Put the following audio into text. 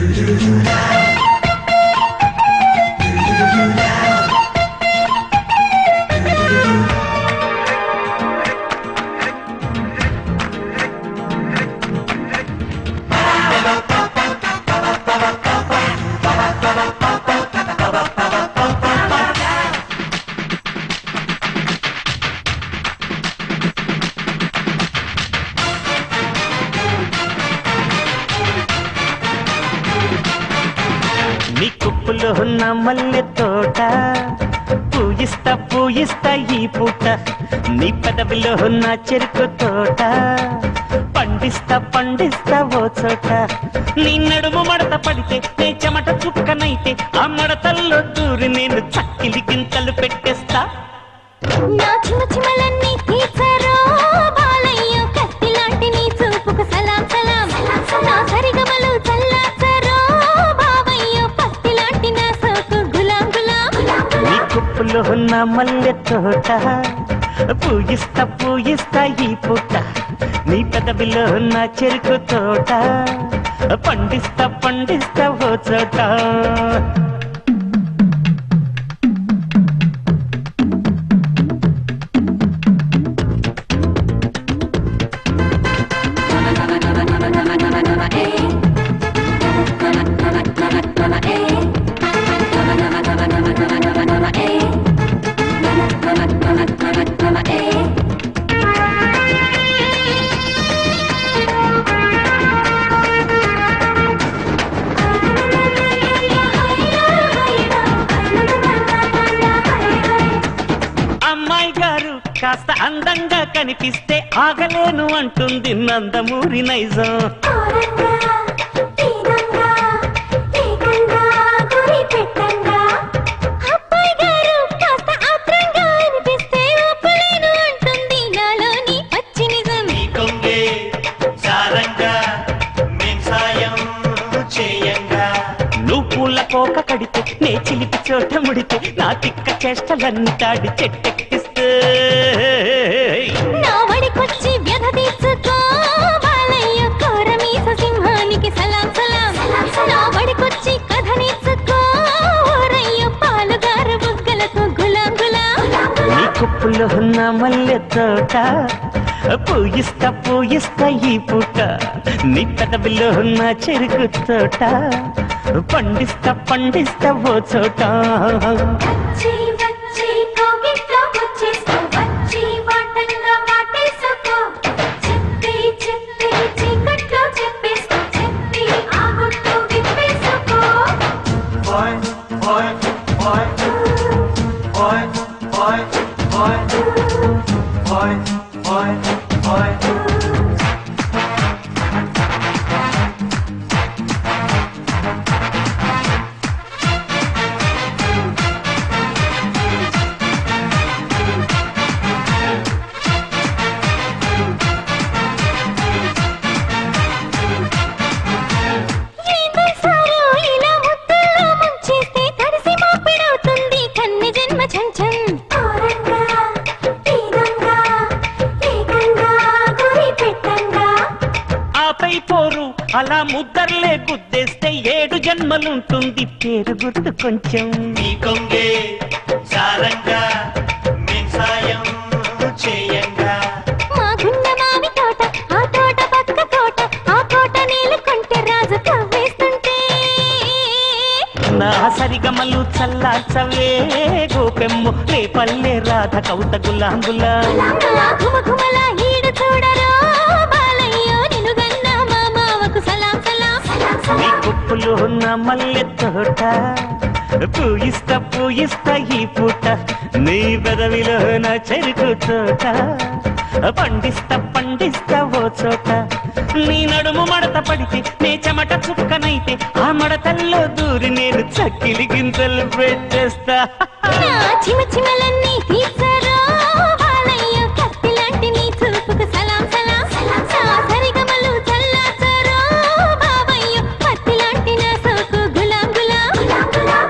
నీ కుప్పులో ఉన్న మల్లె తోట. పూయిస్తా పూయిస్తా ఈ పూట. నీ పెదవిలో ఉన్న చెరుకు తోట. పండిస్తా పండిస్తా ఓ చోట. నీ నడుము మడత పడితే నీ చెమట చుక్కనైతే ఆ మడతల్లో దూరి నేను చక్కిలి గింతలు పెట్టేస్తా. నా కుప్పులో ఉన్న మల్లె తోట. పూజిస్తా పూజిస్తా ఈ పూట. నీ పెదవిలో ఉన్న చెరుకు తోట. పండిస్తా పండిస్తా ఓ చోట. కాస్త అందంగా కనిపిస్తే ఆగలేను అంటుంది నందమూరి నైజం. కోక కడితే నే చిలిపి చోట ముడితే నా తిక్క చేష్టలన్నీ తాడి చెట్టెక్కిస్తే కుప్పులో ఉన్న మల్లె తోట పూయిస్తా పూయిస్తా ఈ పూట. నీ పెదవిలో ఉన్న చెరుకు తోట పండిస్తా పండిస్తా ఓ చోట. ఏంటంటారు ఇలా ముద్దుల్లో ముంచేస్తే అలా ముద్దర్లే గుద్దేస్తే ఏడు జన్మలుంటుంది. పేరు గుర్తు కొంచెం. నీ కొంగే సారంగా సాయం చేయంగా. మా గుండ మావి తోట ఆ తోట పక్క కోట ఆ కోట నీలుకుంటే రాజు కవ్వేస్తుంటే నా సరిగమలు చల్లార్చవే గోపెమ్ము రే పల్లె రాధ కౌత గులాంగులా ఈడు చూడరో. కుప్పులో ఉన్న మల్లె తోట. పూయిస్తా పూయిస్తా ఈ పూట. నీ పెదవిలో నా చెరుకు తోట. పండిస్తా పండిస్తా ఓ చోట. నీ నడుము మడత పడితే నే చెమట చుక్కనైతే ఆ మడతల్లో దూరి నేను చక్కిలి గింతలు పెట్టేస్తా. చిమ చిమలన్నీ